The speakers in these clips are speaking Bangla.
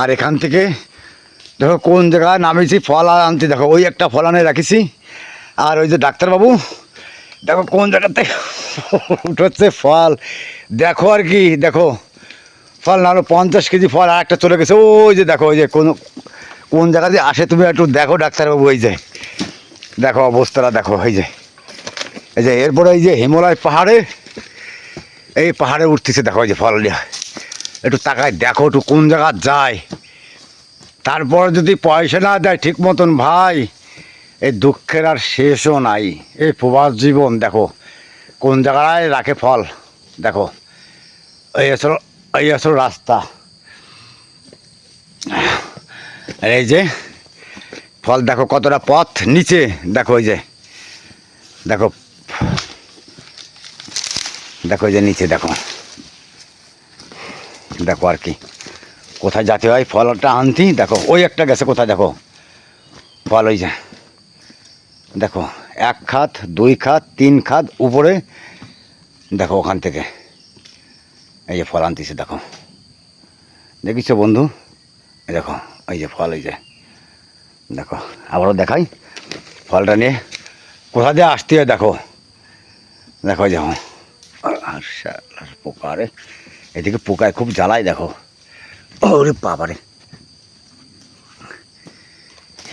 আর এখান থেকে দেখো কোন জায়গায় নামিয়েছি, ফল আর আনতে দেখো, ওই একটা ফল আনে রাখিছি। আর ওই যে ডাক্তারবাবু, দেখো কোন জায়গাতে উঠোচ্ছে ফল। দেখো আর কি, দেখো। ফল না হলো পঞ্চাশ কেজি ফল আর একটা চলে গেছে। ওই যে দেখো, ওই যে কোন কোন জায়গা দিয়ে আসে তুমি একটু দেখো ডাক্তারবাবু, এই যে। দেখো অবস্থাটা, দেখো, এই যে। এই যে, এরপরে এই যে হিমালয় পাহাড়ে, এই পাহাড়ে উঠতেছে, দেখো, এই যে ফল দিয়ে। একটু তাকায়, দেখো একটু কোন জায়গা যায়। তারপর যদি পয়সা না দেয় ঠিক মতন, ভাই, এই দুঃখের আর শেষও নাই। এই প্রবাস জীবন, দেখো, কোন জায়গায় রাখে ফল, দেখো, এই আসল এই আসল রাস্তা। এই যে, ফল, দেখো কতটা পথ, নিচে, দেখো এই যে, দেখো দেখো যে নিচে, দেখো। দেখো আর কি। কোথায় যাতে হয়, ফলটা আনতি, দেখো, ওই একটা গেছে কোথায় দেখো। ফল ওই যে, দেখো, এক খাত, দুই খাত, তিন খাত, উপরে, দেখো, ওখান থেকে। এই যে ফল আনতেছে, দেখো। দেখিছো বন্ধু? দেখো, এই যে ফল, এই যে, দেখো, আবারও দেখাই। ফলটা নিয়ে কোথা দিয়ে আসতে হয়, দেখো। দেখো দেখো আর পোকা রে এদিকে পোকায় খুব জ্বালায় দেখো। ওরে বাবারে।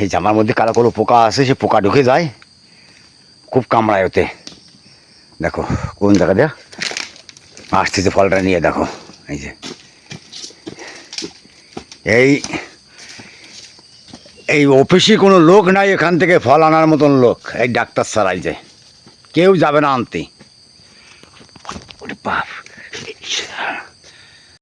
এই জামার মধ্যে কালো কালো পোকা আছে সে পোকা ঢুকে যায়। খুব কামড়ায় ওতে। দেখো, কোন জায়গা দেয়া? আসতেছে ফলটা নিয়ে দেখো, এই যে। এই এই অফিসে কোনো লোক নাই, এখান থেকে ফল আনার মতন লোক, এই ডাক্তার সারাই যায় কেউ যাবে না আনতে। Yeah.